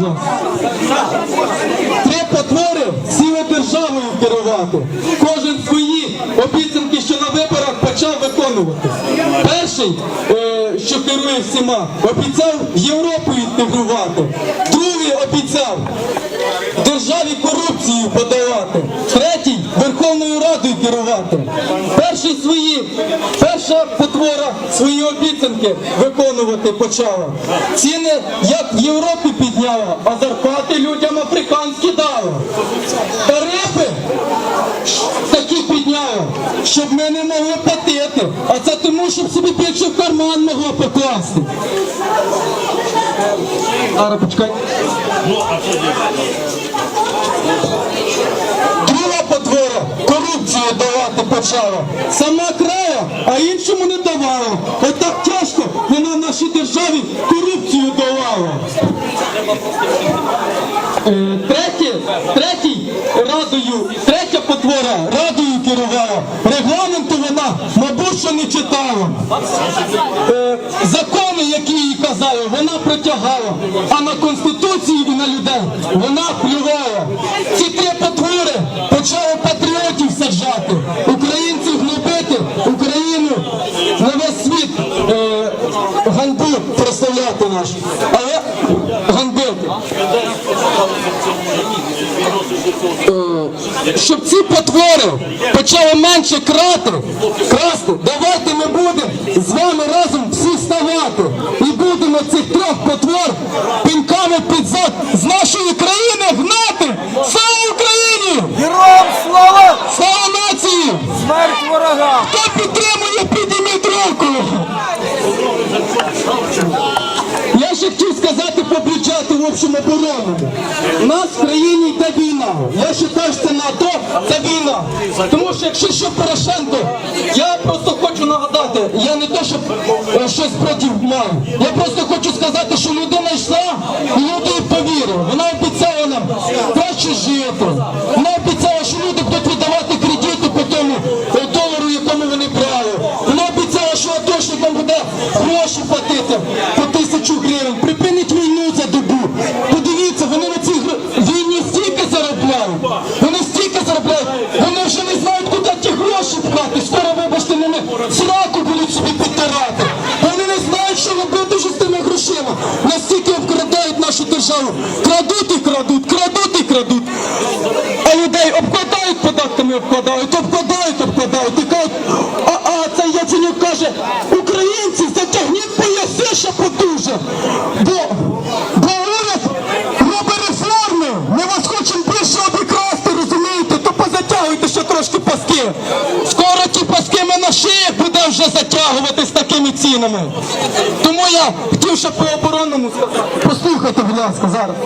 нас. Три потвори сіли державою керувати. Кожен свої обіцянки, що на виборах почав виконувати. Перший, е, що керує всіма, обіцяв Європу інтегрувати. Другий обіцяв державі корупцію подавати. Верховною Радою керувати. Перший свої, перша потвора свої обіцянки виконувати почала. Ціни як в Європі підняла, а зарплати людям африканські дала. Тарифи такі підняла, щоб ми не могли платити. А це тому, щоб собі більше в карман могло покласти. Зараз почекай. Друга потвора корупцію давати почала. Сама края, а іншому не давала. Отак тяжко вона в нашій державі корупцію давала. Е, Третє, третій радою, третя потвора радою керувала. Регламенту вона, мабуть, що не читала. Е, Закони, які їй казали, вона протягала, а на Конституцію і на людей вона плювала. Ці три потвори почали саджати, українців гнобити, Україну на весь світ е, ганьбу прославляти наш. Але ганьбити. Е, щоб ці потвори почали менше крати, красти, давайте ми будемо з вами разом всі ставати і будемо цих трьох потвор пінками під зад з нашої країни Ворогам! Хто підтримує, підніміть руку! Я ще хотів сказати по бюджету в общем оборонному. У нас в країні йде війна. Я вважаю, що це НАТО, це війна. Тому що якщо що Порошенко, я просто хочу нагадати, я не то, щоб е, щось проти маю. Я просто хочу сказати, що людина йшла і люди брали. Вона обіцяла, що атошникам буде гроші платити по тисячу гривень. Припинить війну за добу. Подивіться, вони на цій війні стільки заробляють. Вони стільки заробляють. Вони вже не знають, куди ті гроші пхати. Скоро, вибачте, вони сраку будуть собі підтирати. Вони не знають, що робити вже з тими грошима. Настільки обкрадають нашу державу. Крадуть і крадуть, крадуть і крадуть. А людей обкладають податками, обкладають, обкладають. І кажуть, а, а цей Яценюк каже, українці, затягніть пояси ще потуже. Бо, бо уряд робить реформи. Ми вас хочемо більше обікрасти, розумієте? То позатягуйте ще трошки паски. Скоро ті паски ми на шиях будемо вже затягувати з такими цінами. Тому я хотів ще по оборонному сказати. Послухайте, будь ласка, зараз.